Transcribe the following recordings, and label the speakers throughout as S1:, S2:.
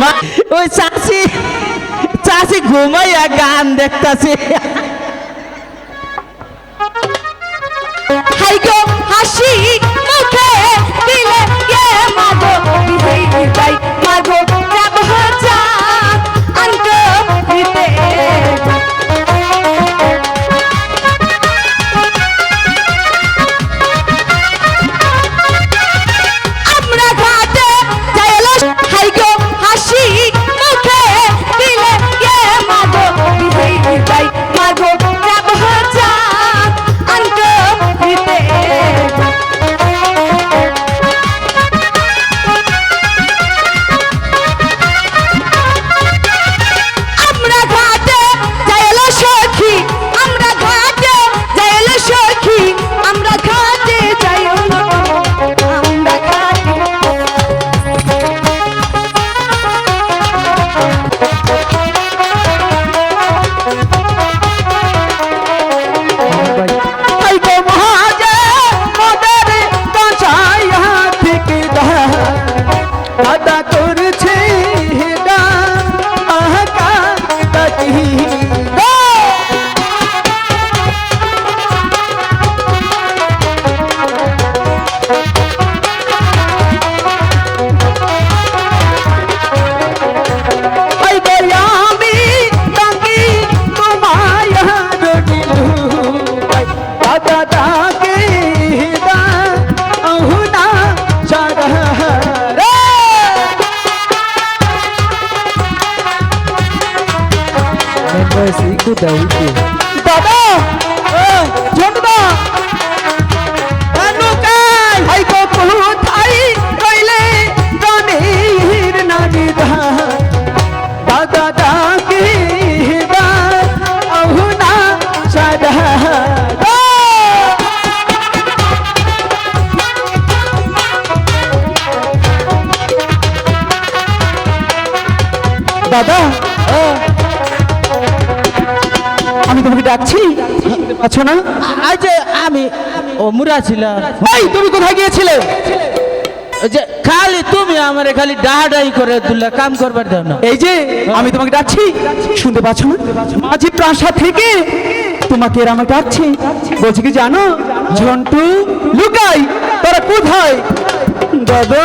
S1: মা, ওই চাষি চাষি ঘুমাইয়া গান দেখতেছে।
S2: হাইগো হাসি মুখে দিলে কে মাগো? বিদেই বিদায়
S1: দাদা আছো না?
S3: যে আমি ও মুরা ছিলাম
S1: এই তুমি কোথায় গিয়েছিলে?
S3: যে খালি তুমি আমারে খালি ডাহাডাই করে তুললে কাম করবার দাও না।
S1: এই যে আমি তোমাকে ডাকছি। শুনতে পাচ্ছ না? মাঝি প্রাসাদ থেকে তোমাকে এর আমাকে ডাকছি। বলছি কি জানো? ঝন্টু লুকাই তারা কোথায়? দাদা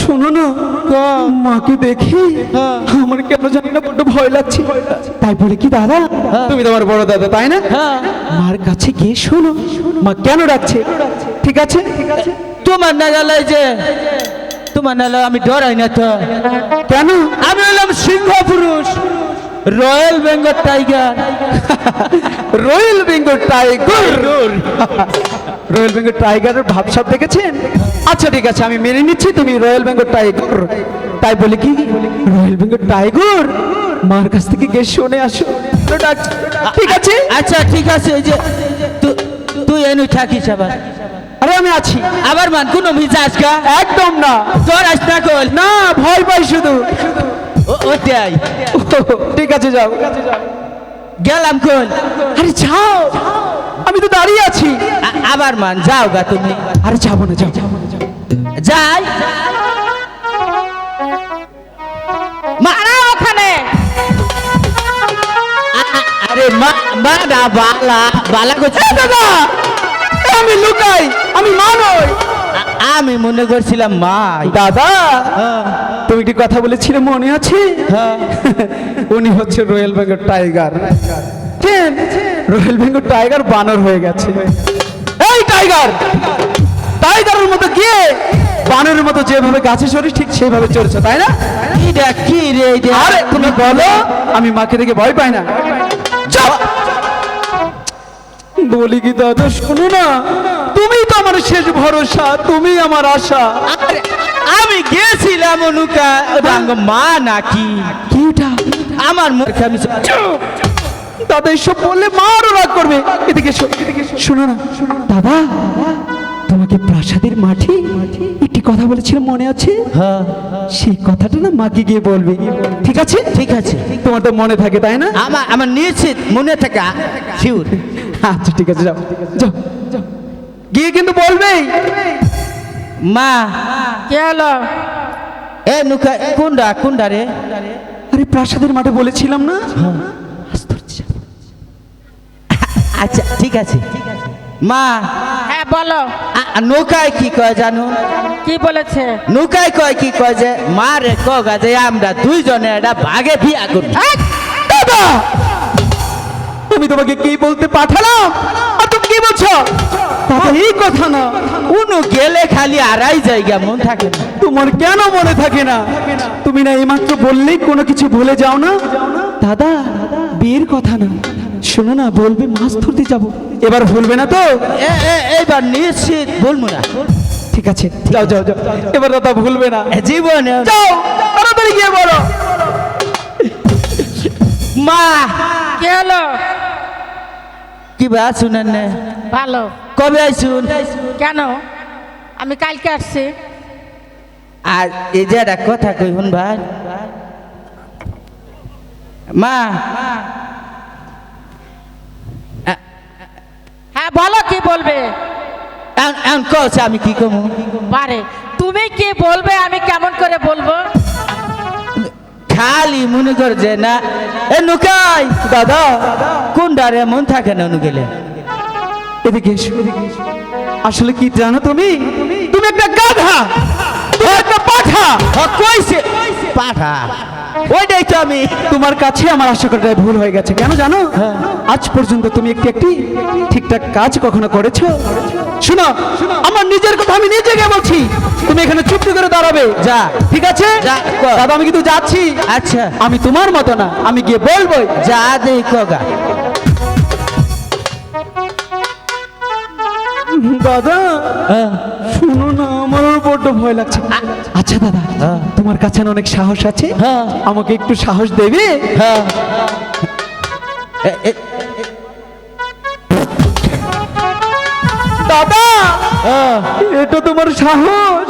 S1: শোনো না মাকে দেখি। আমার কেন জানি না বড্ড ভয় লাগছে। তাই বলে কি দাদা? তুমি তোমার বড় দাদা তাই না?
S3: হ্যাঁ।
S1: মার কাছে গিয়ে শোনো মা কেন ডাকছে? ঠিক আছে?
S3: তোমার না গেলে যে তোমার না আমি ডরাই না তো।
S1: কেন?
S3: আমি হলাম সিংহ পুরুষ royal Bengal tiger
S1: royal Bengal tiger royal Bengal টাইগারের ভাবসাব দেখেছেন? আচ্ছা ঠিক আছে আমি মেনে নিচ্ছি তুমি রয়্যাল বেঙ্গল টাইগার তাই বলে কি? রয়্যাল বেঙ্গল টাইগার মার কাছ থেকে গিয়ে শুনে আসো। ঠিক আছে?
S3: আচ্ছা ঠিক আছে এই যে তুই এনু থাকিস আবার।
S1: আরে আমি আছি।
S3: আবার মান কোনো মিজাজ কা
S1: একদম না।
S3: তোর আস না কল
S1: না ভয় পাই শুধু।
S3: ওটাই
S1: ঠিক আছে যাও।
S3: গেলাম কল
S1: আরে যাও। আমি তো দাঁড়িয়ে আছি।
S3: আবার মান যাও গা তুমি।
S1: আরে যাব না যাও
S3: যাই। মারা ওখানে। আরে মা মা বালা বালা করছে
S1: দাদা আমি লুকাই আমি মা নই।
S3: আমি মনে করছিলাম মা
S1: দাদা
S3: হ্যাঁ,
S1: তুমি একটি কথা বলেছিলে? মনে আছে?
S3: হ্যাঁ।
S1: উনি হচ্ছে royal Bengal tiger. Chain royal Bengal tiger বানর হয়ে গেছে। এই টাইগার! টাইগারের মতো গিয়ে বানরের মতো যেভাবে গাছে চড়িস ঠিক সেইভাবে চড়ছে তাই না?
S3: কি রে
S1: আরে তুমি বলো আমি মাকে দেখে ভয় পাই না। বলি কি দাদা শোনো না। আমার শেষ ভরসা তুমি আমার আশা।
S3: আমি গেছিলাম অনুকা রাঙ্গ মা নাকি?
S1: কি এটা
S3: আমার মুখে আমি
S1: দাদা এসব বললে মা আরও রাগ করবে। এদিকে। শোনো না। দাদা তোমাকে প্রাসাদের মাঠে একটি কথা বলেছিল মনে আছে?
S3: হ্যাঁ।
S1: সেই কথাটা না মাকে গিয়ে বলবি। ঠিক আছে?
S3: ঠিক আছে।
S1: তোমার তো মনে থাকে তাই না?
S3: আমার আমার নিশ্চিত মনে থাকা
S1: আচ্ছা ঠিক আছে যাও। যাও। গিয়ে কিন্তু বলবেই
S3: মা
S2: কে হলো
S3: এ নুকা কোনডা কোনডা রে।
S1: আরে প্রাসাদের মাঠে বলেছিলাম না?
S3: আচ্ছা ঠিক আছে। মা
S4: হ্যাঁ বলো।
S3: নৌকায় কি কয় জানো?
S4: কি বলেছে?
S3: নৌকায় কয় কি কয় যে মা রে কগা যে আমরা দুইজনে এটা ভাগে বিয়া করি।
S1: এই, দাদা! তুমি তোমাকে কি বলতে পাঠালাম? আর তুমি কি বলছো? এই কথা না।
S3: উনু গেলে খালি আড়াই জায়গা মন থাকে না।
S1: তোমার কেন মনে থাকে না? তুমি না এইমাত্র বললেই কোনো কিছু ভুলে যাও না? দাদা বিয়ের কথা না। শোনো না বলবে মাছ ধরতে যাব। এবার ভুলবে না তো?
S3: এ- এ- এইবার নিশ্চিত বলব না।
S1: ঠিক আছে যাও যাও যাও এবার দাদা ভুলবে না।
S3: এ জীবনে
S1: যাও তাড়াতাড়ি গিয়ে বলো।
S3: মা
S4: কি হলো?
S3: কি বা শুনেন না?
S4: ভালো।
S3: কবে আইসুন
S4: কেন? আমি কালকে আসছি।
S3: আর এই যে একটা কথা কই শুন ভাই। মা।
S4: হ্যাঁ বলো কি বলবে?
S3: কছে আমি কি কমু?
S4: পারে তুমি কি বলবে আমি কেমন করে বলব?
S3: খালি মনে কর যে না। এ নুকাই
S1: দাদা
S3: কোন ডারে মন থাকে না নু গেলে
S1: এদিকে এসো। আসলে কি জানো তুমি? তুমি একটা গাধা তুমি একটা পাঠা।
S3: কইছে। পাঠা। ওইটাই তো আমি।
S1: তোমার কাছে আমার আশা করাটাই ভুল হয়ে গেছে কেন জানো? আজ পর্যন্ত তুমি একটি একটি ঠিকঠাক কাজ কখনো করেছ? শোনো আমার নিজের কথা আমি নিজে গিয়ে বলছি। তুমি এখানে চুপটি করে দাঁড়াবে।
S3: যা।
S1: ঠিক আছে। দাদা আমি কিন্তু যাচ্ছি।
S3: আচ্ছা।
S1: আমি তোমার মতো না আমি গিয়ে বলব
S3: যা দেই
S1: দাদা
S3: হ্যাঁ।
S1: শুনো না আমার বড্ড ভয় লাগছে। আচ্ছা দাদা
S3: হ্যাঁ।
S1: তোমার কাছে অনেক সাহস আছে?
S3: হ্যাঁ।
S1: আমাকে একটু সাহস দেবে?
S3: হ্যাঁ।
S1: দাদা। এটা তোমার সাহস?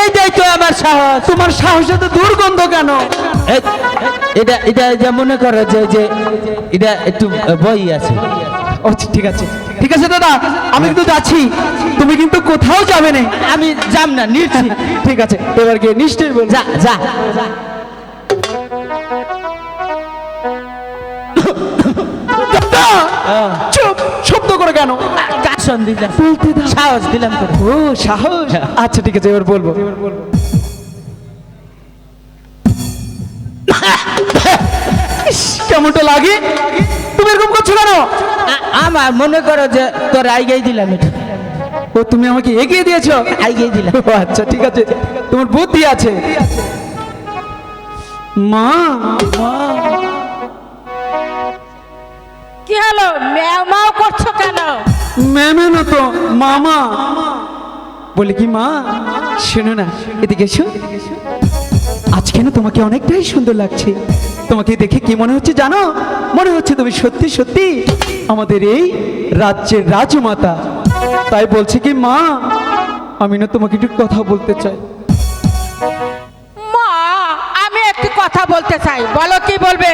S3: এইটাই তো আমার সাহস।
S1: তোমার সাহসে তো দুর্গন্ধ কেন?
S3: এটা এটা যে মনে করো যে এটা একটু বই আছে।
S1: আচ্ছা ঠিক আছে। ঠিক আছে দাদা আমি কিন্তু যাচ্ছি। তুমি কিন্তু কোথাও যাবে না।
S3: আমি যাম না নিচ্ছি।
S1: ঠিক আছে এবার গিয়ে নিশ্চয়ই বল
S3: যা যা। হ্যাঁ।
S1: চুপ শব্দ করে কেন?
S3: কাশন দিলাম? সাহস দিলাম তো
S1: ও সাহস। আচ্ছা ঠিক আছে এবার বলব। এবার বলব। ইস, কেমনটা লাগে? তুমি এরকম করছ কেন?
S3: আমার মনে করো যে তোর আইগাই দিলাম এটা।
S1: ও তুমি আমাকে এগিয়ে দিয়েছ?
S3: আইগাই দিলাম।
S1: ও আচ্ছা ঠিক আছে। তোমার বুদ্ধি আছে। মা
S4: কি হলো? ম্যাও করছ কেন?
S1: ম্যামে না তো মামা। বলে কি মা শোনো না এদিকে এসো। আজকে না তোমাকে অনেকটাই সুন্দর লাগছে? তোমাকে দেখে কি মনে হচ্ছে জানো? মনে হচ্ছে তুমি সত্যি সত্যি আমাদের এই রাজ্যের রাজমাতা। তাই বলছে কি মা আমি না তোমাকে একটু কথা বলতে চাই।
S4: মা আমি একটু কথা বলতে চাই। বলো কি বলবে?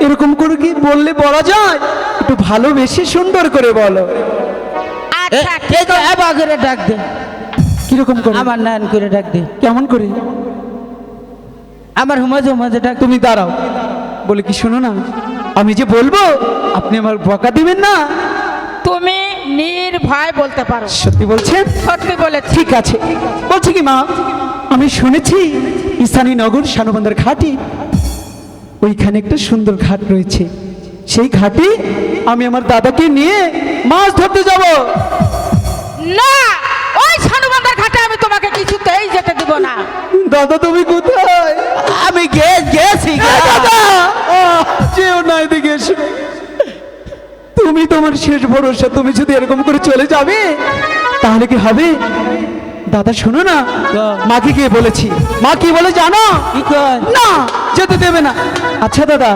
S1: এরকম করে কি বললে বলা যায়? একটু ভালোবেসে সুন্দর করে বলো।
S4: আচ্ছা ঠিক
S3: তো
S4: আছে।
S3: ডাক দে।
S1: কীরকম করে?
S3: আমার নান করে ডাক দে।
S1: কেমন করে?
S3: আমার হুমাজে হুমাজে ডাক
S1: তুমি দাঁড়াও। বলে কি শোনো না আমি যে বলব আপনি আমার বকা দিবেন না?
S4: তুমি নির্ভয় বলতে পারো।
S1: সত্যি বলছেন?
S4: সত্যি বলে
S1: ঠিক আছে। বলছি কি মা আমি শুনেছি ইসানি নগর শানুবন্দর ঘাটে ওইখানে একটা সুন্দর ঘাট রয়েছে। সেই ঘাটে আমি আমার দাদাকে নিয়ে মাছ ধরতে যাব।
S4: না ওই সানুবান্দার ঘাটে আমি তোমাকে কিছুতেই যেতে দিব না।
S1: দাদা তুমি কোথায়
S3: আমি গে গেছি
S1: এ দাদা আহ, যেও না এদিকে এসো। তুমি তোমার শেষ ভরসা তুমি যদি এরকম করে চলে যাবে তাহলে কি হবে? দাদা শোনো না। মাকে গিয়ে বলেছি। মা কি বলে জানো? না যেতে দেবে না। আচ্ছা দাদা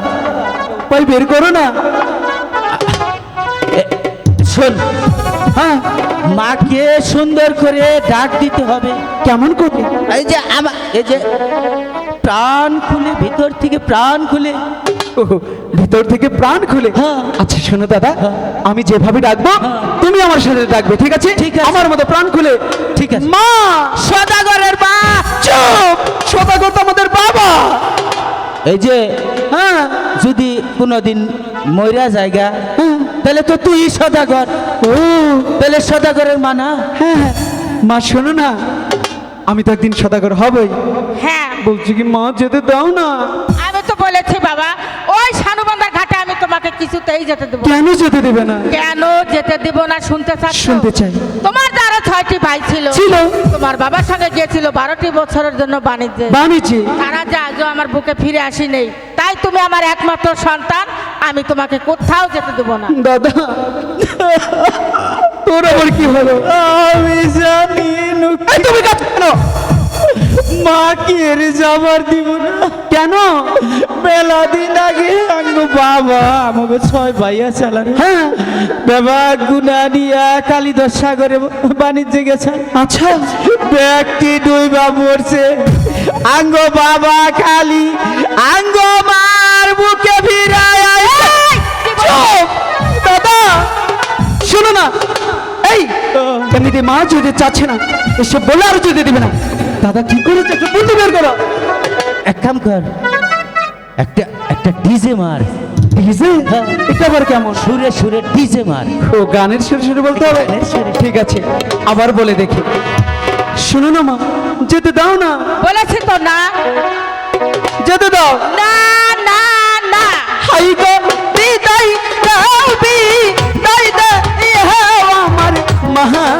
S1: উপায় বের করো না।
S3: শোন।
S1: হ্যাঁ।
S3: মাকে সুন্দর করে ডাক দিতে হবে।
S1: কেমন করে?
S3: এই যে এই যে প্রাণ খুলে ভিতর থেকে প্রাণ খুলে
S1: ওহো, ভিতর থেকে প্রাণ খুলে
S3: হ্যাঁ।
S1: আচ্ছা শোনো দাদা
S3: হ্যাঁ।
S1: আমি যেভাবে ডাকবো
S3: হ্যাঁ।
S1: তুমি আমার সাথে ডাকবে ঠিক আছে
S3: ঠিক আছে।
S1: আমার মতো প্রাণ খুলে
S3: ঠিক আছে।
S1: মা
S3: সদাগরের মা
S1: চুপ সদাগর আমাদের বাবা
S3: এই যে
S1: হ্যাঁ
S3: যদি কোনোদিন ময়রা জায়গা তাহলে তো তুই সদাগর
S1: ও
S3: তাহলে সদাগরের মানা
S1: হ্যাঁ হ্যাঁ। মা শোনো না আমি তো একদিন সদাগর হবই
S4: হ্যাঁ
S1: বলছি কি মা যেতে দাও না।
S4: আমি তো বলেছি বাবা ওই সানুবান্ধার ঘাটে আমি তোমাকে কিছুতেই যেতে দেবো
S1: কেন যেতে দেবে না?
S4: কেন যেতে দিব না শুনতে চাচ্ছ?
S1: শুনতে চাই।
S4: তোমার যারা ছয়টি ভাই ছিল।
S1: ছিল।
S4: তোমার বাবার সঙ্গে গিয়েছিল বারোটি বছরের জন্য বাণিজ্যে।
S1: বানিয়েছি
S4: তারা যে আজও আমার বুকে ফিরে আসি নেই তাই তুমি আমার একমাত্র সন্তান আমি তোমাকে কোথাও যেতে দেবো না।
S1: দাদা তোর আবার কি হলো?
S3: আমি জানি
S1: তুমি কাজ
S3: মা কি এর যাবার দিব না।
S1: কেন?
S3: মেলা দিন আগে আঙ্গ বাবা আমাকে ছয় ভাইয়া চালানো।
S1: হ্যাঁ।
S3: বাবা গুনা নিয়া কালীদর সাগরে বাণিজ্যে গেছে।
S1: আচ্ছা।
S3: ব্যক্তি দুই বা মরছে। আঙ্গ বাবা খালি আঙ্গ মার বুকে আইছে।
S1: দাদা শোনো না। এই এমনিতে মা যেতে চাচ্ছে না এসব বলে আর যেতে দিবে না। দাদা কি করেছে একটু বুদ্ধি বের করো।
S3: এক কাম কর একটা একটা ডিজে মার।
S1: ডিজে এটা আবার কেমন?
S3: সুরে সুরে ডিজে মার।
S1: ও গানের সুরে সুরে বলতে হবে? ঠিক আছে আবার বলে দেখি। শোনো না মা যেতে দাও না।
S4: বলেছি তো না।
S1: যেতে দাও।
S4: না না না।
S1: হাই গো বিদায় দাও বিদায় দে ইহা আমার যাহা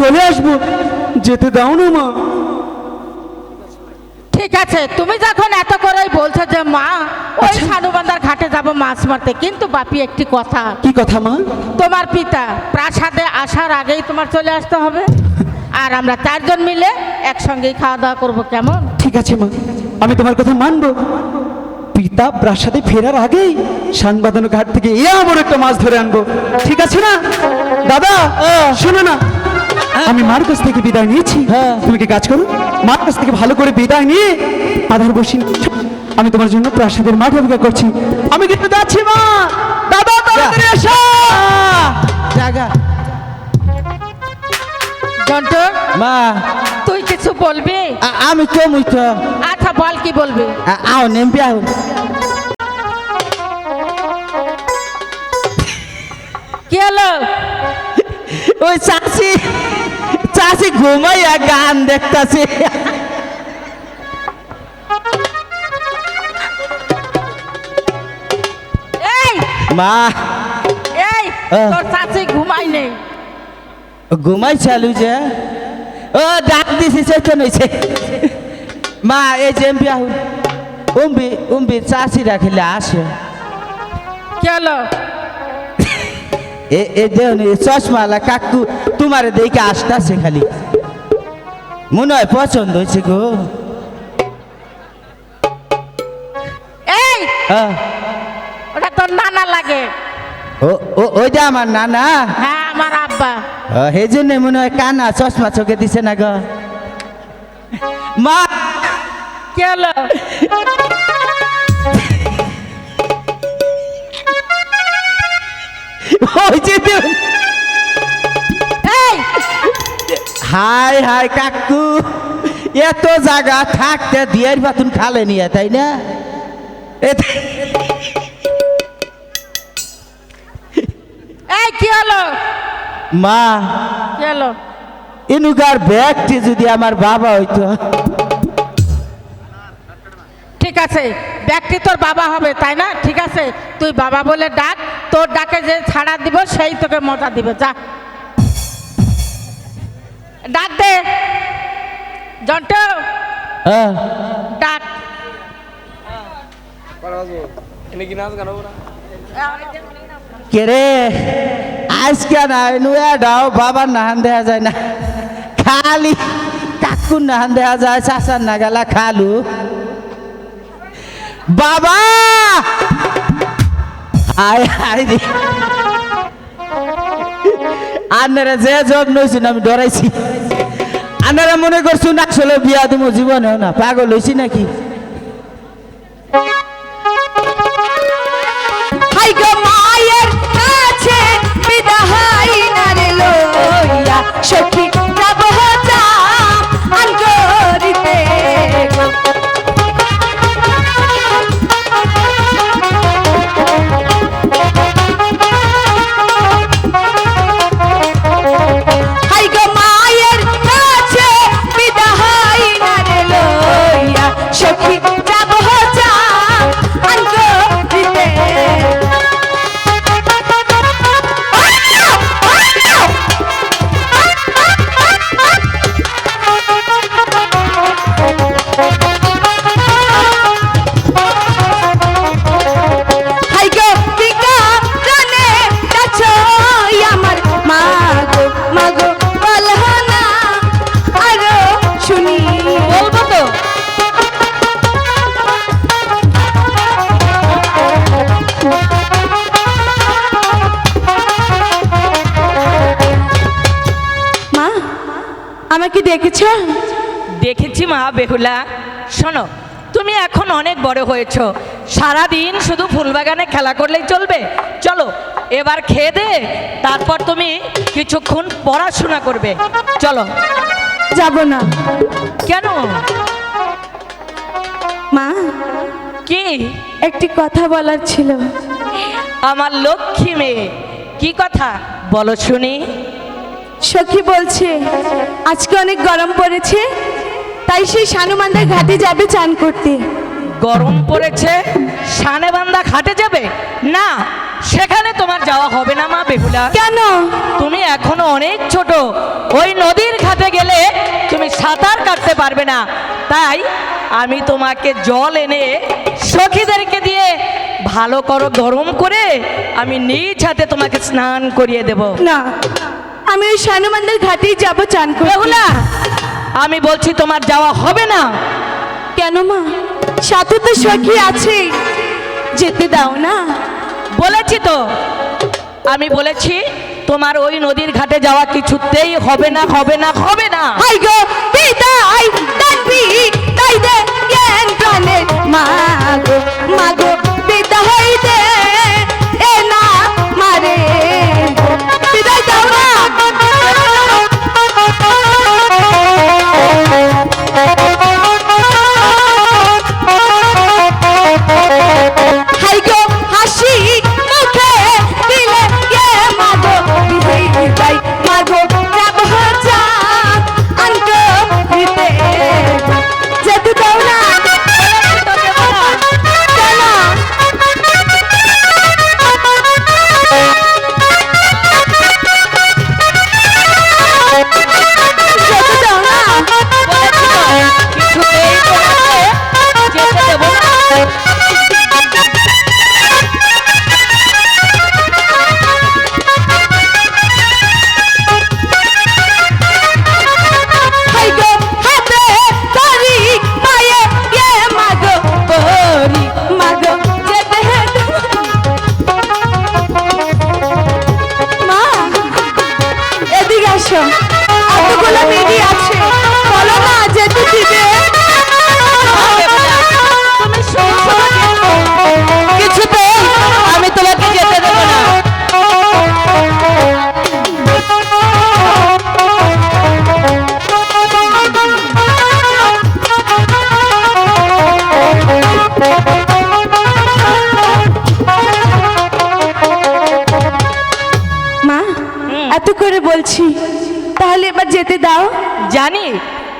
S1: চলে আসব। যেতে দাও না মা।
S4: ঠিক আছে তুমি যখন এত করেই বলছো যে মা ওই
S1: আচ্ছা।
S4: সানুবান্ধার ঘাটে যাব মাছ মারতে। কিন্তু বাপি একটি কথা।
S1: কি কথা মা?
S4: তোমার পিতা প্রাসাদে আসার আগেই তোমার চলে আসতে হবে। আর আমরা চারজন মিলে একসঙ্গেই খাওয়া দাওয়া করব কেমন?
S1: ঠিক আছে মা। আমি তোমার কথা মানবো। পিতা প্রাসাদে ফেরার আগেই সানবাঁধানো ঘাট থেকে এ আমার একটা মাছ ধরে আনব। ঠিক আছে না? দাদা শোনো না। আমি মার কাছ থেকে বিদায় নিয়েছি।
S3: হ্যাঁ।
S1: তুমি কি কাজ করো? মার কাছ থেকে ভালো করে বিদায় নিয়ে আধার বসি আমি তোমার জন্য প্রাসাদের মাঠে অপেক্ষা করছি। আমি কিন্তু যাচ্ছি মা! দাদা তাড়াতাড়ি এসো!
S3: জাগা।
S4: জন্টু
S3: মা।
S4: তুই কিছু বলবি?
S3: আ- আমি তো মুই তো।
S4: আচ্ছা বল কি বলবি?
S3: আও নেমবি আও।
S4: কি হলো?
S3: ওই চাষি চাষি ঘুমাইয়া গান দেখতাছে। মা।
S4: এই। তোর চাচি ঘুমাই নেই।
S3: ঘুমাই চালু যে। ও ডাক দিছি চৈতন হয়েছে মা এই যে এমপি উম্বি উম্বি চাষি রাখিলে আসে।
S4: কি হলো?
S3: এ এ দেহনি চশমালা কাকু তোমার দেখে আসতেছে খালি। মনে হয় পছন্দ হয়েছে গো।
S4: এই!
S3: হ্যাঁ।
S4: ওটা তোর নানা লাগে।
S3: ও ও ওইটা আমার নানা?
S4: হ্যাঁ আমার আব্বা।
S3: সেই জন্য মনে হয় কানা চশমা চোখে দিছে না গো। মা
S4: কি
S3: ওই যে হাই হাই কাকু। এত জায়গা থাকতে দিয়ার বাতুন খালে নিয়ে তাই না?
S4: এই কি হলো?
S3: মা
S4: কি হলো?
S3: এনুকার ব্যাগটি যদি আমার বাবা হইতো।
S4: ঠিক আছে ব্যক্তি তোর বাবা হবে তাই না? ঠিক আছে তুই বাবা বলে ডাক তোর ডাকে যে ছাড়া দিব সেই তোকে মজা দিবে যা। ডাক দে। জন্টু
S3: হ্যাঁ।
S4: ডাক।
S3: কে রে? আজকে না নুয়া ডাও বাবার নাহান দেয়া যায় না। খালি কাকুর নাহান দেয়া যায় চাচার নাগালা খালু। বাবা! আনারা যে যত্ন হয়েছিল আমি ডরাইছি। আনারা মনে করছু না, আসলে বিয়া দিব জীবনে না। পাগল হয়েছি নাকি?
S2: মায়ের কাছে বিদাহাই
S5: বেহুলা শোনো তুমি এখন অনেক বড় হয়েছো। সারাদিন শুধু ফুলবাগানে খেলা করলেই চলবে। চলো এবার খেয়ে দে তারপর তুমি কিছুক্ষণ পড়াশোনা করবে। চলো।
S2: যাব না।
S5: কেন?
S2: মা
S5: কি?
S2: একটি কথা বলার ছিল।
S5: আমার লক্ষ্মী মেয়ে কি কথা? বলো শুনি।
S2: সখী বলছে আজকে অনেক গরম পড়েছে তাই সেই সানুমান্দার ঘাটে যাবে চান করতে।
S5: গরম পড়েছে সানেবান্দা ঘাটে যাবে? না সেখানে তোমার যাওয়া হবে না মা বেহুলা।
S2: কেন?
S5: তুমি এখনও অনেক ছোট ওই নদীর ঘাটে গেলে তুমি সাঁতার কাটতে পারবে না। তাই আমি তোমাকে জল এনে সখীদেরকে দিয়ে ভালো করো গরম করে আমি নিজ হাতে তোমাকে স্নান করিয়ে দেব।
S2: না আমি ওই সানুমান্দার ঘাটেই যাব চান
S5: বেহুলা! আমি বলছি তোমার যাওয়া হবে না?
S2: কেন মা? সাথে তো সখী আছে। যেতে দাও না।
S5: বলেছি তো। আমি বলেছি তোমার ওই নদীর ঘাটে যাওয়া কিছুতেই হবে না হবে না হবে না।
S2: হাই গো বিদায় দানবি তাই দে জ্ঞান প্রাণের মাগো মাগো বিদায় দে এ
S5: জানি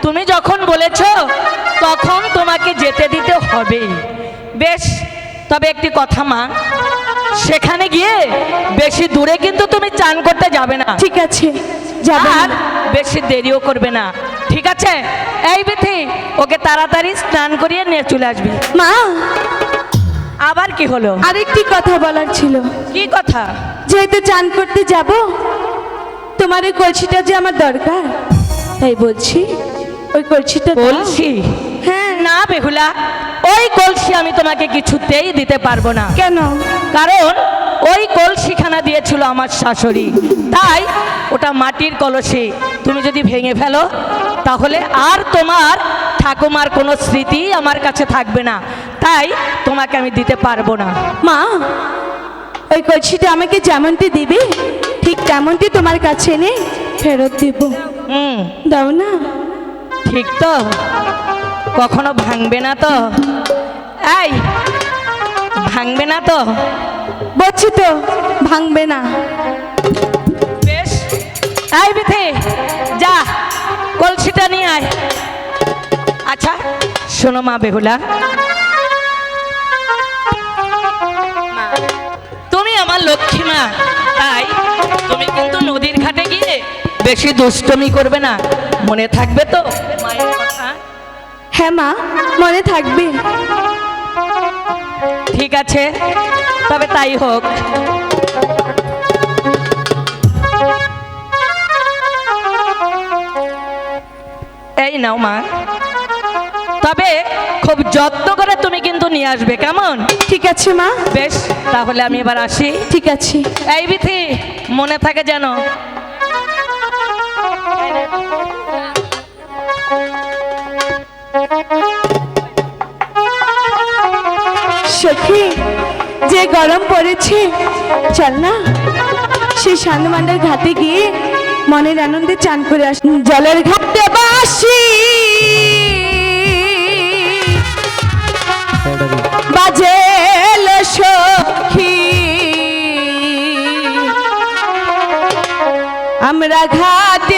S5: তুমি যখন বলেছ তখন তোমাকে যেতে দিতে হবে। বেশ তবে একটি কথা মা সেখানে গিয়ে বেশি দূরে কিন্তু তুমি চান করতে যাবে না।
S2: ঠিক আছে
S5: আর বেশি দেরিও করবে না। ঠিক আছে? এই বিথি ওকে তাড়াতাড়ি স্নান করিয়ে নিয়ে চলে আসবি।
S2: মা!
S5: আবার কি হলো?
S2: আরেকটি কথা বলার ছিল।
S5: কি কথা?
S2: যেহেতু চান করতে যাব তোমার এই কলসিটা যে আমার দরকার তাই বলছি ওই কলসিটা।
S5: বলছি?
S2: হ্যাঁ।
S5: না বেহুলা ওই কলসি আমি তোমাকে কিছুতেই দিতে পারব না।
S2: কেন?
S5: কারণ ওই কলসিখানা দিয়েছিল আমার শাশুড়ি। তাই ওটা মাটির কলসি। তুমি যদি ভেঙে ফেলো তাহলে আর তোমার ঠাকুমার কোনো স্মৃতি আমার কাছে থাকবে না। তাই তোমাকে আমি দিতে পারব না।
S2: মা ওই কলসিটা আমাকে যেমনটি দিবি ঠিক তেমনটি তোমার কাছে এনে ফেরত দিব।
S5: হুম।
S2: দাও না।
S5: ঠিক তো। কখনো ভাঙবে না তো। এই ভাঙবে না তো।
S2: বলছি তো ভাঙবে না।
S5: বেশ। এই বিথে যা কলসিটা নিয়ে আয়। আচ্ছা শোনো মা বেহুলা। তুমি আমার লক্ষ্মী মা তাই তুমি কিন্তু বেশি দুষ্টমি করবে না। মনে থাকবে তো? মায়ের কথা
S2: হ্যাঁ মা মনে থাকবে।
S5: ঠিক আছে তবে তাই হোক। এই নাও মা। তবে খুব যত্ন করে তুমি কিন্তু নিয়ে আসবে কেমন?
S2: ঠিক আছে মা।
S5: বেশ তাহলে আমি এবার আসি।
S2: ঠিক আছে।
S5: এই বিথি মনে থাকে যেন
S2: সখী, যে গরম পড়েছে, চল না। সেই সান্দমান্ডার ঘাটে গিয়ে মনের আনন্দে চান করে আস জলের ঘাটে বাসি। বাজেল সখী। আমরা ঘাটে